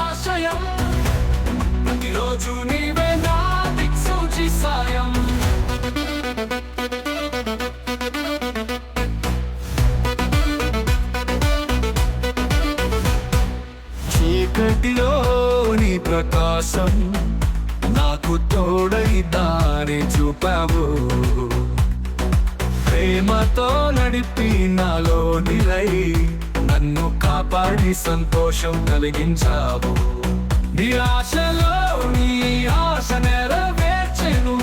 ఆశయం ప్రతిరోజు నీవే నా దిక్సూచి సాయం చీకటిలో నీ ప్రకాశం నాకు తోడై దారి చూపావు. ప్రేమతో నడిపి నాలో నిలై నన్ను కాపాడి సంతోషం కలిగించావు. నిరాశలో నీ ఆశ నెరవేర్చెను.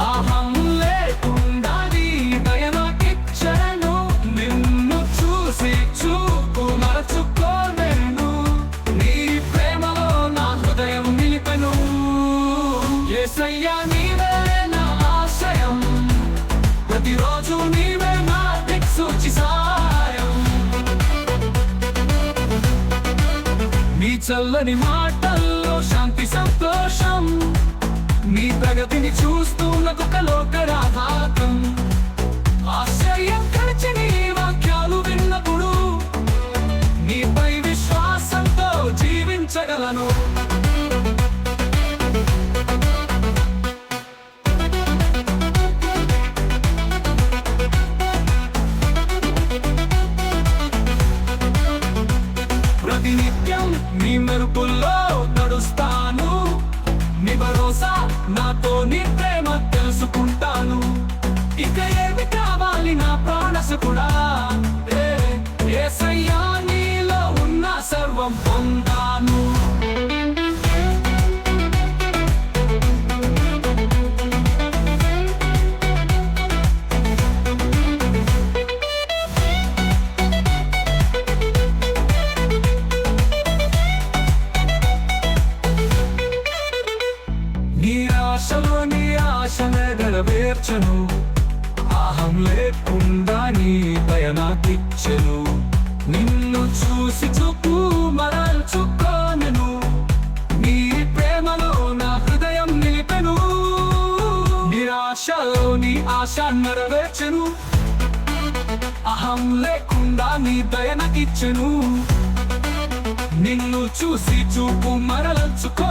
అహం లేకుండా నీ దయ నిన్ను చూసి చూపు మరచుకోలేను నీ ప్రేమలో నా హృదయం నిలిపెను. యేసయ్యా నీవే నా ఆశయం. ప్రతిరోజు నీ చల్లని మాటల్లో శాంతి సంతోషం. మీ ప్రగతిని చూస్తూ నాకు కలోకరాఘాతం ఆశ్చర్యం ప్రతినిత్యం నీ మెరుపుల్లో నడుస్తాను. నీ భరోసా నాతో నీ ప్రేమ తెలుసుకుంటాను. ఇక ఏమి కావాలి నా ప్రాణసుకుడా ఏ సయ్యా నీలో ఉన్న సర్వం పొందాను. నెరవేర్చను. ఆహం లేకుండా నీ దయ నాకిచ్చెను. నిన్ను చూసి చూపు మరల్చుకోనెను నీ ప్రేమలో నా హృదయం నిలిపెను. నిరాశలో నీ ఆశ నెరవేర్చెను. అహం లేకుండా నీ దయ నాకిచ్చెను. నిన్ను చూసి చూపు మరల్చుకోనను